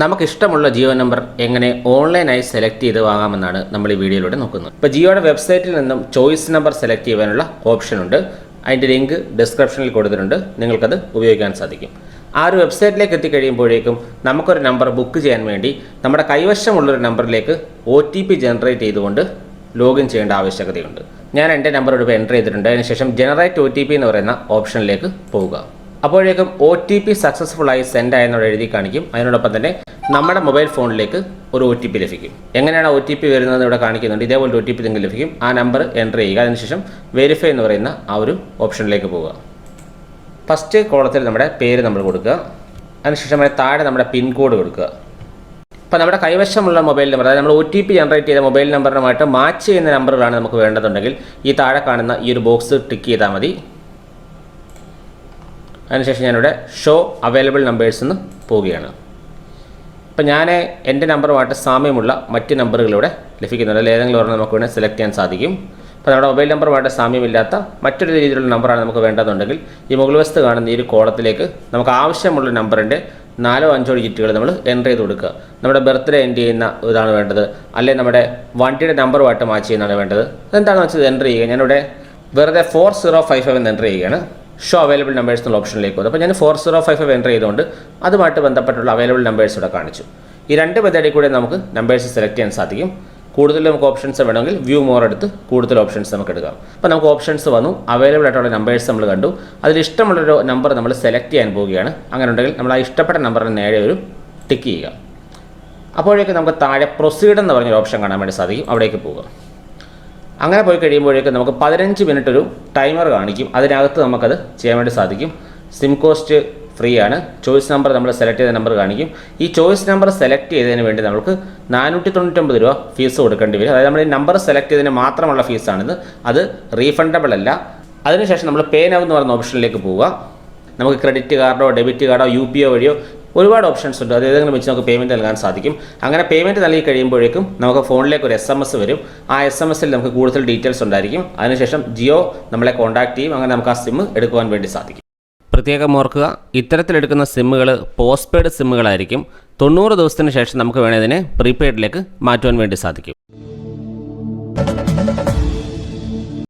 നമുക്ക് ഇഷ്ടമുള്ള ജിയോ നമ്പർ എങ്ങനെ ഓൺലൈനായി സെലക്ട് ചെയ്ത് വാങ്ങാമെന്നാണ് നമ്മൾ ഈ വീഡിയോയിലൂടെ നോക്കുന്നത്. ഇപ്പോൾ ജിയോയുടെ വെബ്സൈറ്റിൽ നിന്നും ചോയ്സ് നമ്പർ സെലക്ട് ചെയ്യാനുള്ള ഓപ്ഷൻ ഉണ്ട്. അതിന്റെ ലിങ്ക് ഡിസ്ക്രിപ്ഷനിൽ കൊടുത്തിട്ടുണ്ട്. നിങ്ങൾക്കത് ഉപയോഗിക്കാൻ സാധിക്കും. ആ ഒരു വെബ്സൈറ്റിലേക്ക് എത്തിക്കഴിയുമ്പോഴേക്കും നമുക്കൊരു നമ്പർ ബുക്ക് ചെയ്യാൻ വേണ്ടി നമ്മുടെ കൈവശമുള്ളൊരു നമ്പറിലേക്ക് ഒ ടി പി ജനറേറ്റ് ചെയ്തുകൊണ്ട് ലോഗിൻ ചെയ്യേണ്ട ആവശ്യകതയുണ്ട്. ഞാൻ എന്റെ നമ്പർ ഇവിടെ എന്റർ ചെയ്തിട്ടുണ്ട്. അതിനുശേഷം ജനറേറ്റ് ഒ ടി പി എന്ന് പറയുന്ന ഓപ്ഷനിലേക്ക് പോവുക. അപ്പോഴേക്കും ഒ ടി പി സക്സസ്ഫുൾ ആയി സെൻഡ് ആയെന്നോട് എഴുതി കാണിക്കും. അതിനോടൊപ്പം തന്നെ നമ്മുടെ മൊബൈൽ ഫോണിലേക്ക് ഒരു ഒ ടി പി ലഭിക്കും. എങ്ങനെയാണ് ഒ ടി പി വരുന്നത് ഇവിടെ കാണിക്കുന്നുണ്ട്. ഇതേപോലെ ഒ ടി പി നിങ്ങൾക്ക് ലഭിക്കും. ആ നമ്പർ എന്റർ ചെയ്യുക. അതിനുശേഷം വെരിഫൈ എന്ന് പറയുന്ന ആ ഒരു ഓപ്ഷനിലേക്ക് പോവുക. ഫസ്റ്റ് കോളത്തിൽ നമ്മുടെ പേര് നമ്മൾ കൊടുക്കുക. അതിനുശേഷം നമ്മുടെ താഴെ നമ്മുടെ പിൻകോഡ് കൊടുക്കുക. ഇപ്പോൾ നമ്മുടെ കൈവശമുള്ള മൊബൈൽ നമ്പർ അതായത് നമ്മൾ ഒ ടി പി ജനറേറ്റ് ചെയ്ത മൊബൈൽ നമ്പറുമായിട്ട് മാച്ച് ചെയ്യുന്ന നമ്പറുകളാണ് നമുക്ക് വേണ്ടതുണ്ടെങ്കിൽ ഈ താഴെ കാണുന്ന ഈ ഒരു ബോക്സ് ടിക്ക് ചെയ്താൽ മതി. അതിനുശേഷം ഞാനിവിടെ ഷോ അവൈലബിൾ നമ്പേഴ്സ് എന്ന് പോവുകയാണ്. ഇപ്പം ഞാൻ എന്റെ നമ്പറുമായിട്ട് സാമ്യമുള്ള മറ്റ് നമ്പറുകളിവിടെ ലഭിക്കുന്നുണ്ട്. അതിൽ ഏതെങ്കിലും ഒരെണ്ണം നമുക്ക് വേണമെങ്കിൽ സെലക്ട് ചെയ്യാൻ സാധിക്കും. അപ്പോൾ നമ്മുടെ മൊബൈൽ നമ്പറുമായിട്ട് സാമ്യമില്ലാത്ത മറ്റൊരു രീതിയിലുള്ള നമ്പറാണ് നമുക്ക് വേണ്ടതുണ്ടെങ്കിൽ ഈ മുകൾ കാണുന്ന ഈ ഒരു കോളത്തിലേക്ക് നമുക്ക് ആവശ്യമുള്ള നമ്പറിന്റെ നാലോ അഞ്ചോ ഡിജിറ്റുകൾ നമ്മൾ എന്റർ ചെയ്ത് കൊടുക്കുക. നമ്മുടെ ബർത്ത്ഡേ എന്റർ ചെയ്യുന്ന ഇതാണ് വേണ്ടത്. അല്ലെങ്കിൽ നമ്മുടെ വണ്ടിയുടെ നമ്പറുമായിട്ട് മാച്ച് ചെയ്യുന്നതാണ് വേണ്ടത്. അതെന്താണെന്ന് വെച്ചാൽ എന്റർ ചെയ്യുക. ഞാനിവിടെ വെറുതെ ഫോർ സീറോ ഫൈവ് ഫൈവ് എന്ന് എന്റർ ചെയ്യുകയാണ്. ഷോ അവൈലബിൾ നമ്പേഴ്സ് എന്നുള്ള ഓപ്ഷനിലേക്ക് വന്നു. അപ്പോൾ ഞാൻ four zero five five enter ചെയ്തുകൊണ്ട് അതുമായിട്ട് ബന്ധപ്പെട്ടുള്ള അവൈലബിൾ നമ്പേഴ്സ് ഇവിടെ കാണിച്ചു. ഈ രണ്ട് മെത്തേഡിൽ കൂടെ നമുക്ക് നമ്പേഴ്സ് സെലക്ട് ചെയ്യാൻ സാധിക്കും. കൂടുതൽ നമുക്ക് ഓപ്ഷൻസ് വേണമെങ്കിൽ വ്യൂ മോർ എടുത്ത് കൂടുതൽ ഓപ്ഷൻസ് നമുക്ക് എടുക്കാം. അപ്പോൾ നമുക്ക് ഓപ്ഷൻസ് വന്നു. അവൈലബിൾ ആയിട്ടുള്ള നമ്പേഴ്സ് നമ്മൾ കണ്ടു. അതിൽ ഇഷ്ടമുള്ളൊരു നമ്പർ നമ്മൾ സെലക്ട് ചെയ്യാൻ പോവുകയാണ്. അങ്ങനെ ഉണ്ടെങ്കിൽ നമ്മൾ ആ ഇഷ്ടപ്പെട്ട നമ്പറിന് നേരെ ഒരു ടിക്ക് ചെയ്യുക. അപ്പോഴേക്കും നമുക്ക് താഴെ പ്രൊസീഡ് എന്ന് പറഞ്ഞൊരു ഓപ്ഷൻ കാണാൻ വേണ്ടി സാധിക്കും. അവിടേക്ക് പോവുക. അങ്ങനെ പോയി കഴിയുമ്പോഴേക്കും നമുക്ക് പതിനഞ്ച് മിനിറ്റ് ഒരു ടൈമർ കാണിക്കും. അതിനകത്ത് നമുക്കത് ചെയ്യാൻ വേണ്ടി സാധിക്കും. സിം കോസ്റ്റ് ഫ്രീ ആണ്. ചോയ്സ് നമ്പർ നമ്മൾ സെലക്ട് ചെയ്ത നമ്പർ കാണിക്കും. ഈ ചോയ്സ് നമ്പർ സെലക്ട് ചെയ്തതിന് വേണ്ടി നമുക്ക് നാനൂറ്റി തൊണ്ണൂറ്റൊമ്പത് രൂപ ഫീസ് കൊടുക്കേണ്ടി വരും. അതായത് നമ്മൾ ഈ നമ്പർ സെലക്ട് ചെയ്തതിന് മാത്രമുള്ള ഫീസാണിത് അത് റീഫണ്ടബിൾ അല്ല. അതിനുശേഷം നമ്മൾ പേ നവ് എന്ന് പറയുന്ന ഓപ്ഷനിലേക്ക് പോവുക. നമുക്ക് ക്രെഡിറ്റ് കാർഡോ ഡെബിറ്റ് കാർഡോ യു പി ഒ വഴിയോ ഒരുപാട് ഓപ്ഷൻസ് ഉണ്ട്. അത് ഏതെങ്കിലും വെച്ച് നമുക്ക് പേയ്മെന്റ് നൽകാൻ സാധിക്കും. അങ്ങനെ പേയ്മെന്റ് നൽകി കഴിയുമ്പോഴേക്കും നമുക്ക് ഫോണിലേക്ക് ഒരു എസ് എം എസ് വരും. ആ എസ് എം എസിൽ നമുക്ക് കൂടുതൽ ഡീറ്റെയിൽസ് ഉണ്ടായിരിക്കും. അതിനുശേഷം ജിയോ നമ്മളെ കോൺടാക്ട് ചെയ്യും. അങ്ങനെ നമുക്ക് ആ സിം എടുക്കുവാൻ വേണ്ടി സാധിക്കും. പ്രത്യേകം ഓർക്കുക ഇത്തരത്തിലെടുക്കുന്ന സിമ്മുകൾ പോസ്റ്റ് പെയ്ഡ് സിമ്മുകളായിരിക്കും തൊണ്ണൂറ് ദിവസത്തിന് ശേഷം നമുക്ക് ഇതിനെ പ്രീപെയ്ഡിലേക്ക് മാറ്റുവാൻ വേണ്ടി സാധിക്കും.